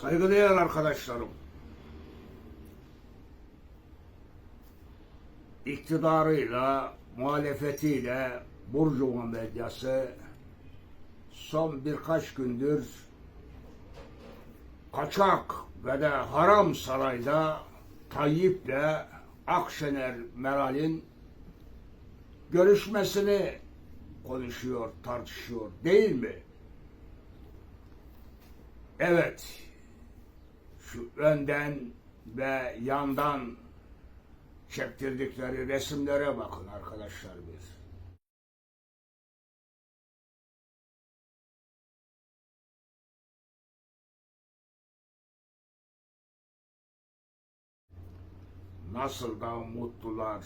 Saygıdeğer arkadaşlarım. iktidarıyla, muhalefetiyle Burjuva medyası son birkaç gündür kaçak ve de haram sarayda Tayyip'le Akşener Meral'in görüşmesini konuşuyor, tartışıyor değil mi? Evet, şu önden ve yandan çektirdikleri resimlere bakın arkadaşlar bir. Nasıl da mutlular,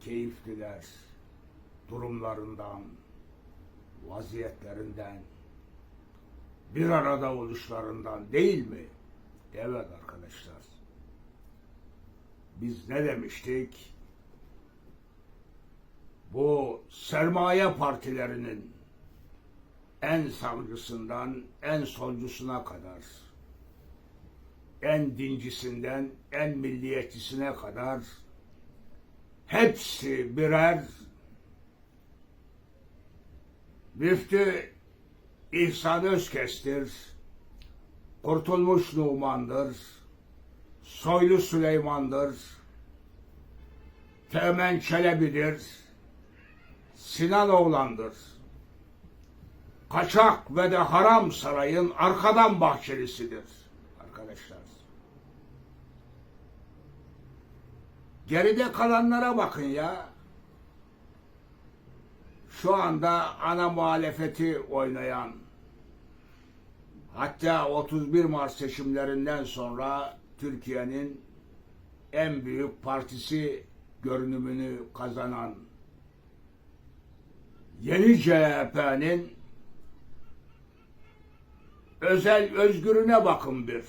keyifliler durumlarından, vaziyetlerinden, bir arada oluşlarından değil mi? Evet arkadaşlar. Biz ne demiştik? Bu sermaye partilerinin en sağcısından en solcusuna kadar, en dincisinden en milliyetçisine kadar hepsi birer Müftü İhsan Özkes'tir, Kurtulmuş Numan'dır, Soylu Süleyman'dır, Teğmen Çelebi'dir, Sinan Oğlan'dır. Kaçak ve de haram sarayın arkadan bahçelisidir arkadaşlar. Geride kalanlara bakın ya. Şu anda ana muhalefeti oynayan hatta 31 Mart seçimlerinden sonra Türkiye'nin en büyük partisi görünümünü kazanan yeni CHP'nin özel özgürüne bakın bir.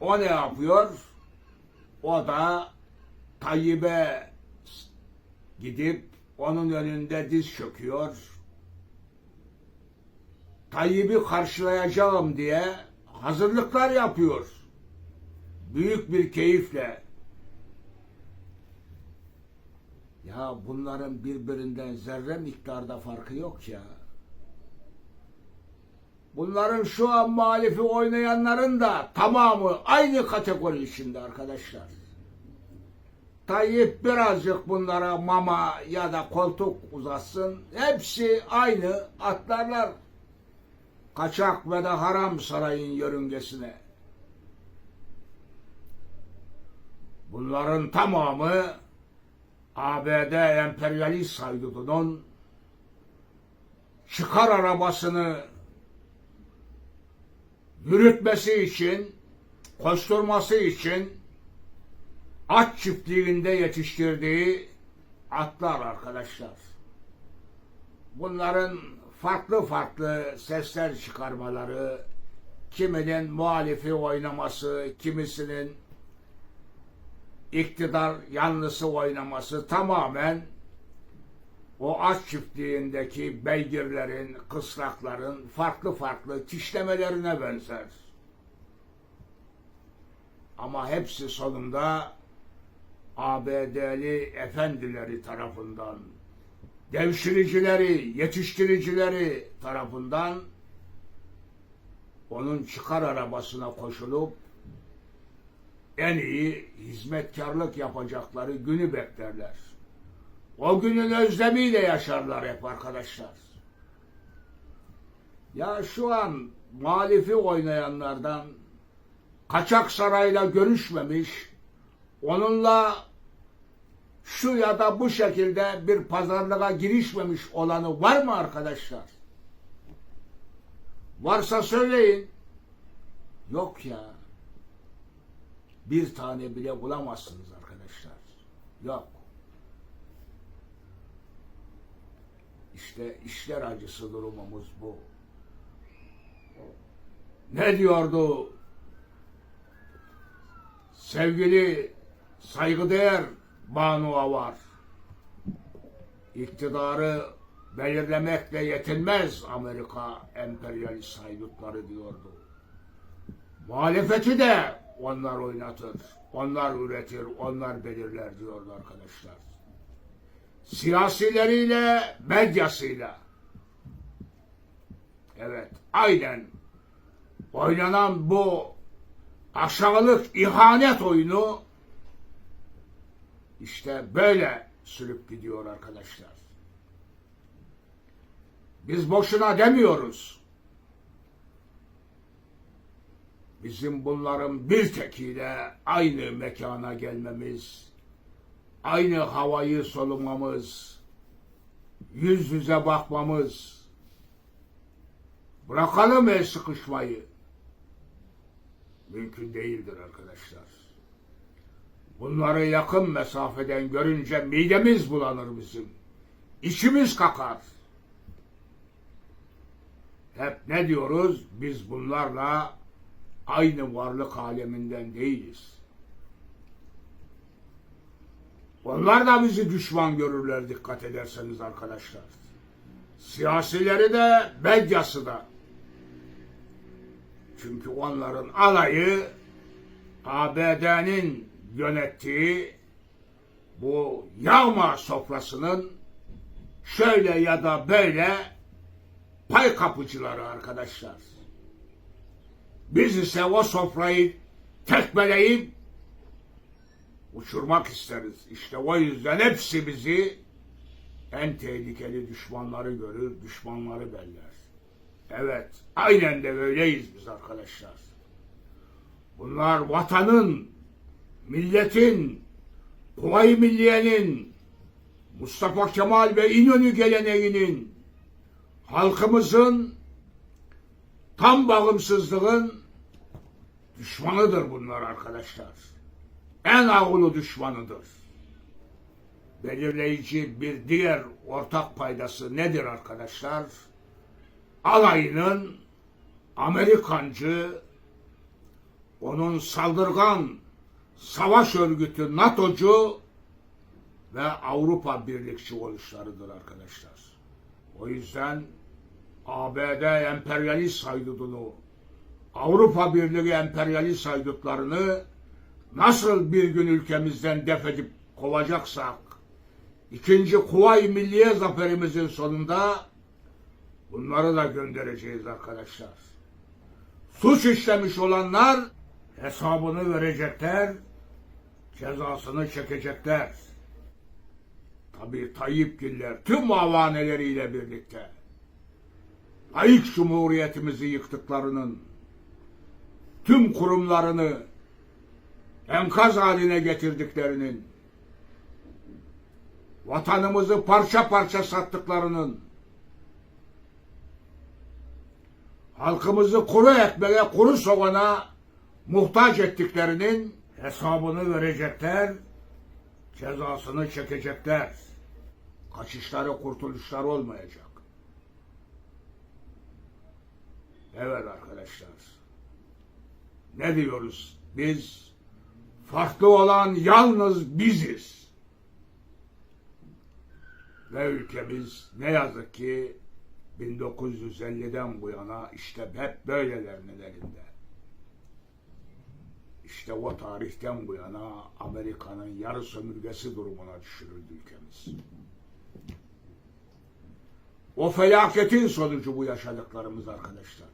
O ne yapıyor? O da Tayyip'e gidip onun önünde diz çöküyor. Tayyip'i karşılayacağım diye hazırlıklar yapıyor. Büyük bir keyifle. Ya bunların birbirinden zerre miktarda farkı yok ya. Bunların şu an muhalifi oynayanların da tamamı aynı kategori içinde arkadaşlar. Tayyip birazcık bunlara mama ya da koltuk uzatsın. Hepsi aynı atlarlar. Kaçak ve de haram sarayın yörüngesine. Bunların tamamı ABD emperyalist haydudunun çıkar arabasını yürütmesi için, koşturması için at çiftliğinde yetiştirdiği atlar arkadaşlar. Bunların farklı farklı sesler çıkarmaları, kiminin muhalifi oynaması, kimisinin iktidar yanlısı oynaması tamamen o at çiftliğindeki beygirlerin, kısrakların farklı farklı kişlemelerine benzer. Ama hepsi sonunda ABD'li efendileri tarafından, devşiricileri, yetiştiricileri tarafından onun çıkar arabasına koşulup en iyi hizmetkarlık yapacakları günü beklerler. O günün özlemiyle yaşarlar hep arkadaşlar. Ya şu an muhalifi oynayanlardan kaçak sarayla görüşmemiş, onunla şu ya da bu şekilde bir pazarlığa girişmemiş olanı var mı arkadaşlar? Varsa söyleyin. Yok ya. Bir tane bile bulamazsınız arkadaşlar. Yok. İşte işler acısı durumumuz bu. Ne diyordu sevgili saygıdeğer Banu Avar? İktidarı belirlemekle yetinmez Amerika emperyalist haydutları diyordu. Muhalefeti de onlar oynatır, onlar üretir, onlar belirler diyor arkadaşlar. Siyasileriyle, medyasıyla. Evet, aynen oynanan bu aşağılık ihanet oyunu işte böyle sürüp gidiyor arkadaşlar. Biz boşuna demiyoruz. Bizim bunların bir tekiyle aynı mekana gelmemiz, aynı havayı solumamız, yüz yüze bakmamız, bırakalım el sıkışmayı. Mümkün değildir arkadaşlar. Bunları yakın mesafeden görünce midemiz bulanır bizim. İçimiz kakar. Hep ne diyoruz? Biz bunlarla aynı varlık aleminden değiliz. Onlar da bizi düşman görürler dikkat ederseniz arkadaşlar. Siyasileri de medyası da. Çünkü onların alayı ABD'nin yönettiği bu yağma sofrasının şöyle ya da böyle pay kapıcıları arkadaşlar. Biz ise o sofrayı tekmeleyip uçurmak isteriz. İşte o yüzden hepsi bizi en tehlikeli düşmanları görür, düşmanları beller. Evet, aynen de böyleyiz biz arkadaşlar. Bunlar vatanın, milletin, Kuvayi Milliye'nin, Mustafa Kemal ve İnönü geleneğinin, halkımızın tam bağımsızlığın düşmanıdır bunlar arkadaşlar. En ağulu düşmanıdır. Belirleyici bir diğer ortak paydası nedir arkadaşlar? Alayının Amerikancı, onun saldırgan savaş örgütü NATO'cu ve Avrupa birlikçi oluşlarıdır arkadaşlar. O yüzden ABD emperyalist haydudunu, Avrupa Birliği emperyalist haydutlarını nasıl bir gün ülkemizden def edip kovacaksak, ikinci Kuvayi Milliye zaferimizin sonunda bunları da göndereceğiz arkadaşlar. Suç işlemiş olanlar hesabını verecekler, cezasını çekecekler. Tabii Tayyipgiller tüm avaneleriyle birlikte layık cumhuriyetimizi yıktıklarının tüm kurumlarını enkaz haline getirdiklerinin vatanımızı parça parça sattıklarının halkımızı kuru ekmeğe, kuru soğana muhtaç ettiklerinin hesabını verecekler, cezasını çekecekler. Kaçışları, kurtuluşları olmayacak. Evet arkadaşlar. Ne diyoruz? Biz farklı olan yalnız biziz. Ve ülkemiz ne yazık ki 1950'den bu yana işte hep böylelerinin elinde. İşte o tarihten bu yana Amerika'nın yarı sömürgesi durumuna düşürüldü ülkemiz. O felaketin sonucu bu yaşadıklarımız arkadaşlar.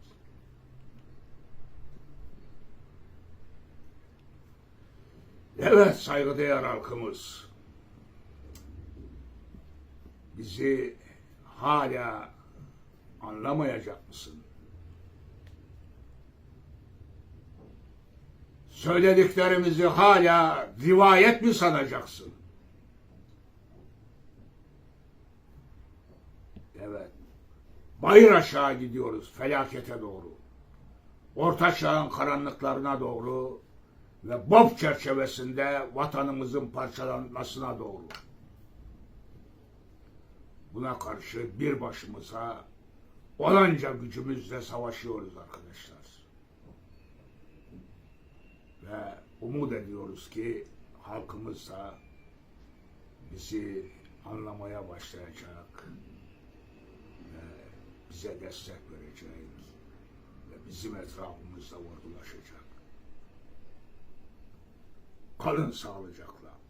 Evet saygıdeğer halkımız. Bizi hala anlamayacak mısın? Söylediklerimizi hala rivayet mi sanacaksın? Evet. Bayır aşağı gidiyoruz felakete doğru. Orta çağın karanlıklarına doğru ve BOP çerçevesinde vatanımızın parçalanmasına doğru. Buna karşı bir başımıza olanca gücümüzle savaşıyoruz arkadaşlar. Ve umut ediyoruz ki halkımız da bizi anlamaya başlayacak ve bize destek verecek ve bizim etrafımızda vurgulaşacak. Kalın sağlıcakla.